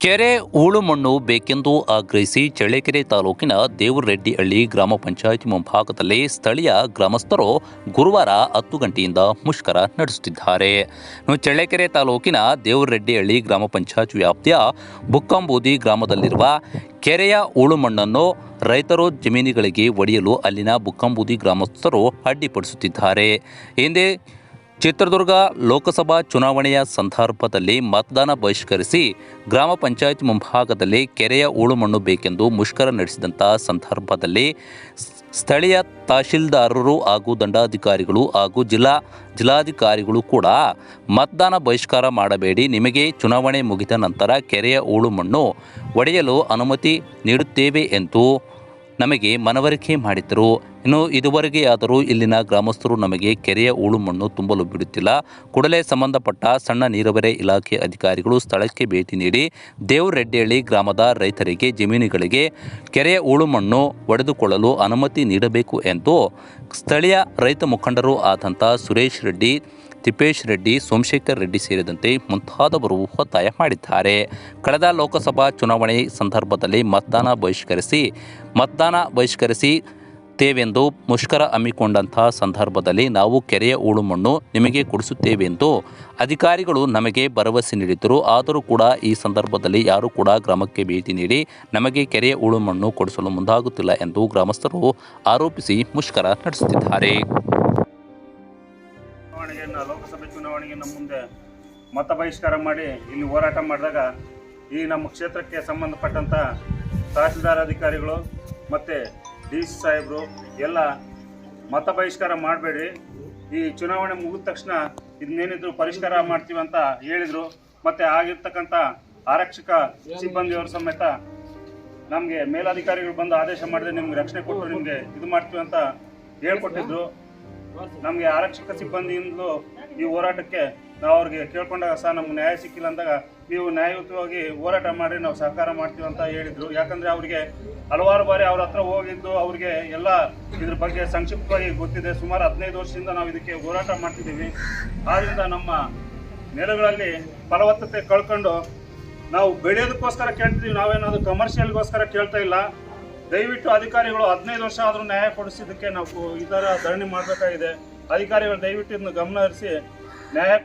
ಕೆರೆ ಹೂಳು ಮಣ್ಣು ಬೇಕೆಂದು ಆಗ್ರಹಿಸಿ ಚಳ್ಳಕೆರೆ ತಾಲೂಕಿನ ದೇವರೆಡ್ಡಿಹಳ್ಳಿ ಗ್ರಾಮ ಪಂಚಾಯತ್ ಮುಂಭಾಗದಲ್ಲಿ ಸ್ಥಳೀಯ ಗ್ರಾಮಸ್ಥರು ಗುರುವಾರ ಹತ್ತು ಗಂಟೆಯಿಂದ ಮುಷ್ಕರ ನಡೆಸುತ್ತಿದ್ದಾರೆ. ಚಳ್ಳಕೆರೆ ತಾಲೂಕಿನ ದೇವರೆಡ್ಡಿಹಳ್ಳಿ ಗ್ರಾಮ ಪಂಚಾಯತ್ ವ್ಯಾಪ್ತಿಯ ಬುಕ್ಕಂಬೂದಿ ಗ್ರಾಮದಲ್ಲಿರುವ ಕೆರೆಯ ಹೂಳು ಮಣ್ಣನ್ನು ರೈತರು ಜಮೀನುಗಳಿಗೆ ಒಡೆಯಲು ಅಲ್ಲಿನ ಬುಕ್ಕಂಬೂದಿ ಗ್ರಾಮಸ್ಥರು ಅಡ್ಡಿಪಡಿಸುತ್ತಿದ್ದಾರೆ. ಹಿಂದೆ ಚಿತ್ರದುರ್ಗ ಲೋಕಸಭಾ ಚುನಾವಣೆಯ ಸಂದರ್ಭದಲ್ಲಿ ಮತದಾನ ಬಹಿಷ್ಕರಿಸಿ ಗ್ರಾಮ ಪಂಚಾಯತ್ ಮುಂಭಾಗದಲ್ಲಿ ಕೆರೆಯ ಹೂಳು ಮಣ್ಣು ಬೇಕೆಂದು ಮುಷ್ಕರ ನಡೆಸಿದಂಥ ಸಂದರ್ಭದಲ್ಲಿ ಸ್ಥಳೀಯ ತಹಶೀಲ್ದಾರರು ಹಾಗೂ ದಂಡಾಧಿಕಾರಿಗಳು ಹಾಗೂ ಜಿಲ್ಲಾ ಜಿಲ್ಲಾಧಿಕಾರಿಗಳು ಕೂಡ ಮತದಾನ ಬಹಿಷ್ಕಾರ ಮಾಡಬೇಡಿ, ನಿಮಗೆ ಚುನಾವಣೆ ಮುಗಿದ ನಂತರ ಕೆರೆಯ ಹೂಳು ಮಣ್ಣು ಒಡೆಯಲು ಅನುಮತಿ ನೀಡುತ್ತೇವೆ ಎಂದು ನಮಗೆ ಮನವರಿಕೆ ಮಾಡಿದ್ದರು. ಇನ್ನು ಇದುವರೆಗೆ ಆದರೂ ಇಲ್ಲಿನ ಗ್ರಾಮಸ್ಥರು ನಮಗೆ ಕೆರೆಯ ಹೂಳು ಮಣ್ಣು ತುಂಬಲು ಬಿಡುತ್ತಿಲ್ಲ. ಕೂಡಲೇ ಸಂಬಂಧಪಟ್ಟ ಸಣ್ಣ ನೀರಾವರಿ ಇಲಾಖೆ ಅಧಿಕಾರಿಗಳು ಸ್ಥಳಕ್ಕೆ ಭೇಟಿ ನೀಡಿ ದೇವರೆಡ್ಡಿಹಳ್ಳಿ ಗ್ರಾಮದ ರೈತರಿಗೆ ಜಮೀನುಗಳಿಗೆ ಕೆರೆಯ ಹೂಳು ಮಣ್ಣು ಒಡೆದುಕೊಳ್ಳಲು ಅನುಮತಿ ನೀಡಬೇಕು ಎಂದು ಸ್ಥಳೀಯ ರೈತ ಮುಖಂಡರು ಆದಂಥ ಸುರೇಶ್ ರೆಡ್ಡಿ, ತಿಪ್ಪೇಶ್ ರೆಡ್ಡಿ, ಸೋಮಶೇಖರ್ ರೆಡ್ಡಿ ಸೇರಿದಂತೆ ಮುಂತಾದವರು ಒತ್ತಾಯ ಮಾಡಿದ್ದಾರೆ. ಕಳೆದ ಲೋಕಸಭಾ ಚುನಾವಣೆ ಸಂದರ್ಭದಲ್ಲಿ ಮತದಾನ ಬಹಿಷ್ಕರಿಸಿ ಮತದಾನ ಬಹಿಷ್ಕರಿಸಿ ತೇವೆಂದು ಮುಷ್ಕರ ಹಮ್ಮಿಕೊಂಡಂತಹ ಸಂದರ್ಭದಲ್ಲಿ ನಾವು ಕೆರೆಯ ಹೂಳು ಮಣ್ಣು ನಿಮಗೆ ಕೊಡಿಸುತ್ತೇವೆಂದು ಅಧಿಕಾರಿಗಳು ನಮಗೆ ಭರವಸೆ ನೀಡಿದ್ದರು. ಆದರೂ ಕೂಡ ಈ ಸಂದರ್ಭದಲ್ಲಿ ಯಾರೂ ಕೂಡ ಗ್ರಾಮಕ್ಕೆ ಭೇಟಿ ನೀಡಿ ನಮಗೆ ಕೆರೆಯ ಹೂಳು ಮಣ್ಣು ಕೊಡಿಸಲು ಮುಂದಾಗುತ್ತಿಲ್ಲ ಎಂದು ಗ್ರಾಮಸ್ಥರು ಆರೋಪಿಸಿ ಮುಷ್ಕರ ನಡೆಸುತ್ತಿದ್ದಾರೆ. ಲೋಕಸಭೆ ಚುನಾವಣೆಗೆ ನಮ್ಮ ಮುಂದೆ ಮತ ಬಹಿಷ್ಕಾರ ಮಾಡಿ ಇಲ್ಲಿ ಹೋರಾಟ ಮಾಡಿದಾಗ ಈ ನಮ್ಮ ಕ್ಷೇತ್ರಕ್ಕೆ ಸಂಬಂಧಪಟ್ಟಂಥ ತಹಸೀಲ್ದಾರ್ ಅಧಿಕಾರಿಗಳು ಮತ್ತು ಡಿ ಸಿ ಸಾಹೇಬರು, ಎಲ್ಲ ಮತ ಬಹಿಷ್ಕಾರ ಮಾಡಬೇಡಿ ಈ ಚುನಾವಣೆ ಮುಗಿದ ತಕ್ಷಣ ಇದನ್ನೇನಿದ್ರು ಪರಿಷ್ಕಾರ ಮಾಡ್ತೀವಿ ಅಂತ ಹೇಳಿದರು. ಮತ್ತು ಆಗಿರ್ತಕ್ಕಂಥ ಆರಕ್ಷಕ ಸಿಬ್ಬಂದಿಯವರು ಸಮೇತ ನಮಗೆ ಮೇಲಾಧಿಕಾರಿಗಳು ಬಂದು ಆದೇಶ ಮಾಡಿದ್ರೆ ನಿಮ್ಗೆ ರಕ್ಷಣೆ ಕೊಟ್ಟರು, ನಿಮಗೆ ಇದು ಮಾಡ್ತೀವಿ ಅಂತ ಹೇಳ್ಕೊಟ್ಟಿದ್ರು. ನಮಗೆ ಆರಕ್ಷಕ ಸಿಬ್ಬಂದಿಯಿಂದಲೂ ಈ ಹೋರಾಟಕ್ಕೆ ನಾವು ಅವ್ರಿಗೆ ಕೇಳ್ಕೊಂಡಾಗ ಸಹ ನಮ್ಗೆ ನ್ಯಾಯ ಸಿಕ್ಕಿಲ್ಲ ಅಂದಾಗ ನೀವು ನ್ಯಾಯಯುತವಾಗಿ ಹೋರಾಟ ಮಾಡಿ ನಾವು ಸಹಕಾರ ಮಾಡ್ತೀವಿ ಅಂತ ಹೇಳಿದರು. ಯಾಕಂದ್ರೆ ಅವರಿಗೆ ಹಲವಾರು ಬಾರಿ ಅವ್ರ ಹತ್ರ ಹೋಗಿದ್ದು, ಅವ್ರಿಗೆ ಎಲ್ಲ ಇದ್ರ ಬಗ್ಗೆ ಸಂಕ್ಷಿಪ್ತವಾಗಿ ಗೊತ್ತಿದೆ. ಸುಮಾರು ಹದಿನೈದು ವರ್ಷದಿಂದ ನಾವು ಇದಕ್ಕೆ ಹೋರಾಟ ಮಾಡ್ತಿದ್ದೀವಿ. ಆದ್ದರಿಂದ ನಮ್ಮ ನೆಲಗಳಲ್ಲಿ ಫಲವತ್ತತೆ ಕಳ್ಕೊಂಡು ನಾವು ಬೆಳೆಯೋದಕ್ಕೋಸ್ಕರ ಕೇಳ್ತೀವಿ ನಾವೇನಾದರೂ ಕಮರ್ಷಿಯಲ್ಗೋಸ್ಕರ ಕೇಳ್ತಾ ಇಲ್ಲ. ದಯವಿಟ್ಟು ಅಧಿಕಾರಿಗಳು ಹದಿನೈದು ವರ್ಷ ಆದರೂ ನ್ಯಾಯ ಕೊಡಿಸಿದ್ದಕ್ಕೆ ನಾವು ಈ ಥರ ಧರಣಿ ಮಾಡಬೇಕಾಗಿದೆ. ಅಧಿಕಾರಿಗಳು ದಯವಿಟ್ಟು ಇದನ್ನು ಗಮನ ಹರಿಸಿ ನ್ಯಾಯ